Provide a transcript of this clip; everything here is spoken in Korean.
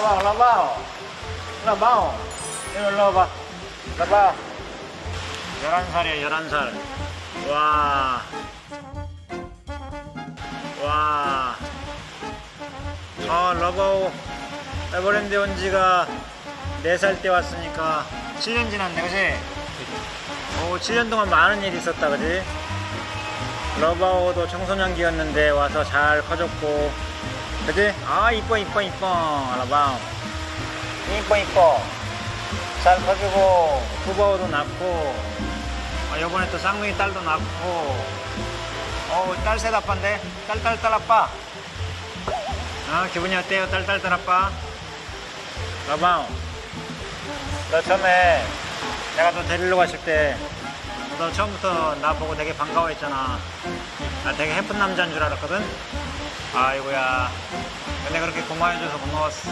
라바오 라바오 이리 올라와봐 라바오 11살이야 11살 와 와. 아, 러버우 에버랜드 온 지가 4살 때 왔으니까 7년 지났네, 그지? 오, 7년 동안 많은 일이 있었다, 그지? 러버우도 청소년기였는데 와서 잘 커졌고, 그지? 아, 이뻐, 이뻐, 이뻐. 러버우. 이뻐, 이뻐. 잘 커지고, 후버우도 낳고, 아, 요번에 또 쌍둥이 딸도 낳고, 어우 딸셋 아빠인데? 딸딸딸 아빠. 아 기분이 어때요? 딸딸딸 아빠? 라방 너 처음에 내가 너 데리러 갔을 때 너 처음부터 나보고 되게 반가워했잖아. 나 되게 예쁜 남자인 줄 알았거든 아이고야. 근데 그렇게 고마워해줘서 고마웠어